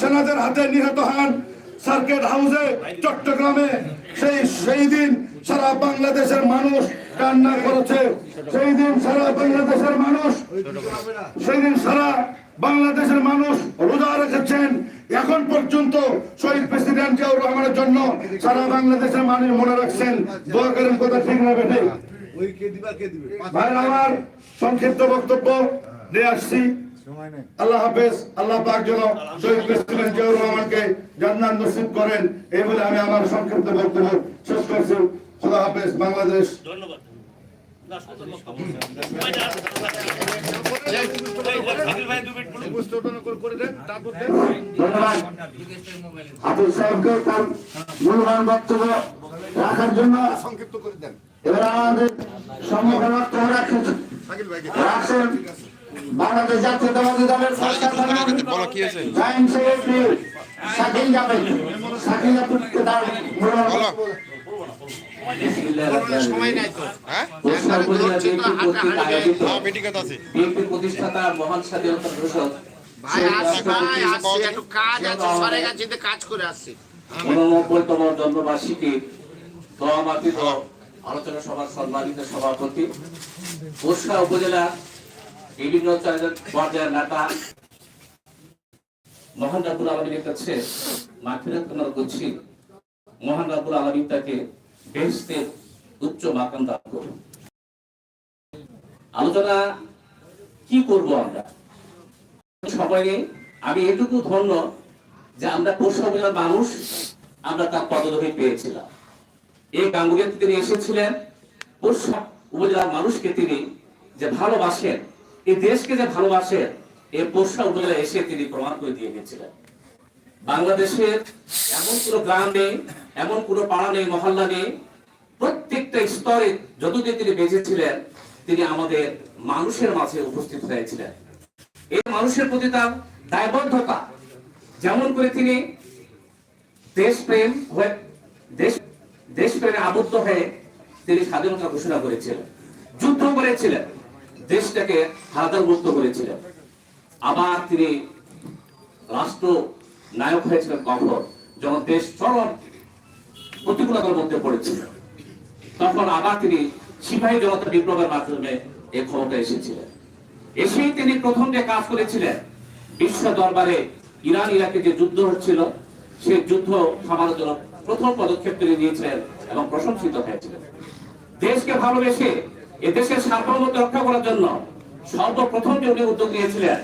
সেনাদের হাতে নিহত হন সার্কেট হাউসে চট্টগ্রামে। সেই সেই দিন সারা বাংলাদেশের মানুষ কান্না করেছে। সেই দিন সারা বাংলাদেশের মানুষ সেই দিন সারা বাংলাদেশের মানুষ রোজা রেখেছেন। এখন পর্যন্ত শহীদ প্রেসিডেন্ট জিয়াউর রহমানের জন্য সারা বাংলাদেশের মানুষ মনে রাখছেন দোয়া করেন কথা ঠিক না দিবে ভাই আমার সংক্ষিপ্ত বক্তব্য নিয়ে আসছি। আল্লাহ হাফেজ আল্লাহ পাক যেন শহীদ প্রেসিডেন্ট জিয়াউর রহমানকে জান্নাত নসিব করেন এই বলে আমি আমার সংক্ষিপ্ত বক্তব্য শেষ করছি খোদা হাফেজ বাংলাদেশ ধন্যবাদ না, সুন্দর বক্তব্য। শাকিল ভাই দু মিনিট বলুন। করে দেন তারপর দেন ধন্যবাদ হাফিজ সাহেবকে তার মূল্যবান বক্তব্য রাখার জন্য সংক্ষিপ্ত করে দেন এবার আমাদের সম্মুখে রাখছেন বাংলাদেশ জাতীয়তাবাদী দলের জয়েন্ট সেক্রেটারি শাকিল তার তো। হ্যাঁ? প্রতিষ্ঠাতা মহান স্বাধীনতা উননব্বইতম জন্মবার্ষিকী দোয়ামাতিত আলোচনা সভার সম্মানিত সভাপতি। বর্ষা উপজেলা বিভিন্ন পর্যায়ের নেতা মহান রাবুল আলমীর কাছে মাফিরাত কামনা করছি মহান রাবুল আলমী তাকে বেহেশতের উচ্চ মাকাম দান করুন। আলোচনা কি করব আমরা? সবাই, আমি এটুকু ধন্য যে আমরা পৌষ মানুষ, আমরা তার পদধূলি পেয়েছিলাম। এই গাঙ্গুলিয়াতে তিনি এসেছিলেন। পৌষ উপজেলার মানুষকে তিনি যে ভালোবাসেন এই দেশকে যে ভালোবাসেন এই পৌষ উপজেলা এসে তিনি প্রমাণ করে দিয়ে গেছিলেন। বাংলাদেশের এমন কোনো গ্রাম নেই, এমন কোনো পাড়া নেই, মহল্লা নেই। প্রত্যেকটা স্তরে যতদিন তিনি বেঁচেছিলেন তিনি আমাদের মানুষের মাঝে উপস্থিত হয়েছিলেন। এই মানুষের প্রতি তার দায়বদ্ধতা, যেমন করে তিনি দেশপ্রেম হয়ে, দেশ, দেশপ্রেমে আবদ্ধ হয়ে তিনি স্বাধীনতা ঘোষণা করেছিলেন যুদ্ধ করেছিলেন। দেশটাকে হারাদার মুক্ত করেছিলেন। আবার তিনি রাষ্ট্র নায়ক হয়েছিলেন কখন যখন দেশ চরম প্রতিকূলতার মধ্যে পড়েছিল। তখন আবার তিনি সিপাহী জনতা বিপ্লবের মাধ্যমে এই ক্ষমতা এসেছিলেন। এসেই তিনি প্রথম যে কাজ করেছিলেন, বিশ্ব দরবারে ইরান, ইরাকে যে যুদ্ধ হচ্ছিল সেই যুদ্ধ থামানোর জন্য প্রথম পদক্ষেপ তিনি নিয়েছিলেন এবং প্রশংসিত হয়েছিলেন। দেশকে ভালোবেসে এ দেশের সার্বভৌমত্ব রক্ষা করার জন্য সর্বপ্রথম যে উনি উদ্যোগ নিয়েছিলেন।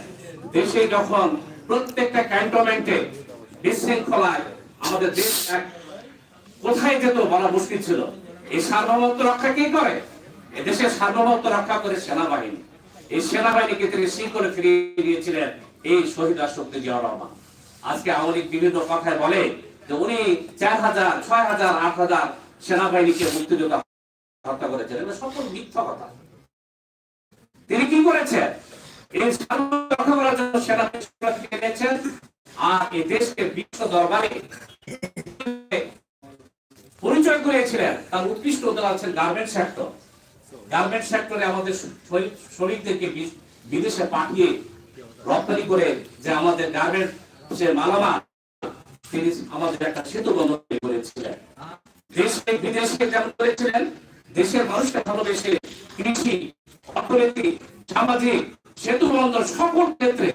দেশে যখন প্রত্যেকটা ক্যান্টনমেন্টে বিশৃঙ্খলায় আমাদের দেশ এক কোথায় যেত বলা মুশকিল ছিল। এই সার্বভৌমত্ব রক্ষা কে করে? এদেশের সার্বভৌমত্ব রক্ষা করে সেনাবাহিনী। এই সেনাবাহিনীকে তিনি শিকড়ে ফিরিয়ে দিয়েছিলেন এই শহীদ রাষ্ট্রপতি জিয়াউর রহমান। আজকে আওয়ামী বিভিন্ন কথায় বলে যে উনি চার হাজার, ছয় হাজার, আট হাজার সেনাবাহিনীকে মুক্তিযোদ্ধা হত্যা এটা সম্পূর্ণ মিথ্যা কথা। তিনি কি করেছেন? এই রক্ষা করার জন্য সেনাবাহিনী এনেছেন আর এই দেশকে বিশ্ব দরবারে পরিচয় করিয়েছিলেন। তার উৎকৃষ্ট উদাহরণ আছেন গার্মেন্ট সেক্টর। গার্মেন্ট সেক্টরে আমাদের শ্রমিকদেরকে বিদেশে পাঠিয়ে রপ্তানি করে যে আমাদের গার্মেন্ট যে মালামাল, তিনি আমাদের একটা সেতু বন্ধ করেছিলেন। দেশকে বিদেশকে যেমন করেছিলেন দেশের মানুষকে ভালোবেসে কৃষি, অর্থনীতি, সামাজিক, সেতু বন্দর সকল ক্ষেত্রে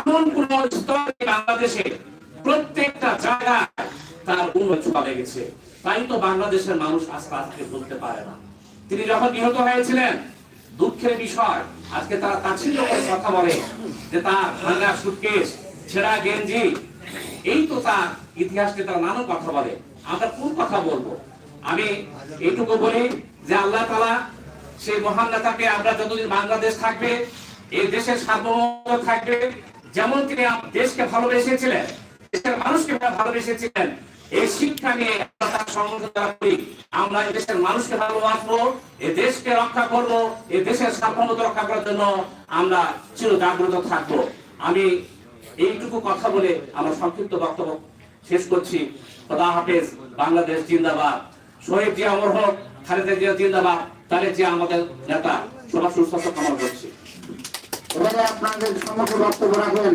এমন কোন স্তরে বাংলাদেশে প্রত্যেকটা জায়গায় তার উন্নতি পাবে গেছে তাই তো বাংলাদেশের মানুষ আজকে আজকে বলতে পারে না। তিনি যখন নিহত হয়েছিলেন, দুঃখের বিষয়, আজকে তারা তাচ্ছিল্য করে কথা বলে যে তার ভাঙ্গা সুটকেস, ছেঁড়া গেঞ্জি, এই তো তার ইতিহাসকে তারা নানান কথা বলে। আমরা কোন কথা বলব? আমি এইটুকু বলি যে আল্লাহ তালা সেই মহান নেতাকে আমরা যতদিন বাংলাদেশ থাকবে, এই দেশের সার্বভৌমত্ব থাকবে, যেমন তিনি দেশকে ভালোবেসেছিলেন, দেশের মানুষকে ভালোবেসেছিলেন, এই শিক্ষা নিয়ে আমরা দেশের মানুষকে ভালোবাসবো, এই দেশকে রক্ষা করব, এই দেশের সার্বভৌমত্ব রক্ষা করার জন্য আমরা চির জাগ্রত থাকব। আমি এইটুকু কথা বলে আমার সংক্ষিপ্ত বক্তব্য শেষ করছি। খোদা হাফেজ, বাংলাদেশ জিন্দাবাদ। শহীদ জিয়া অমর হোক, খালেদা জিয়া জিন্দাবাদ তাহলে জিয়া আমাদের নেতা। সবার সুস্বাস্থ্য কামনা করছি। আপনাদের সমস্ত বক্তব্য রাখবেন।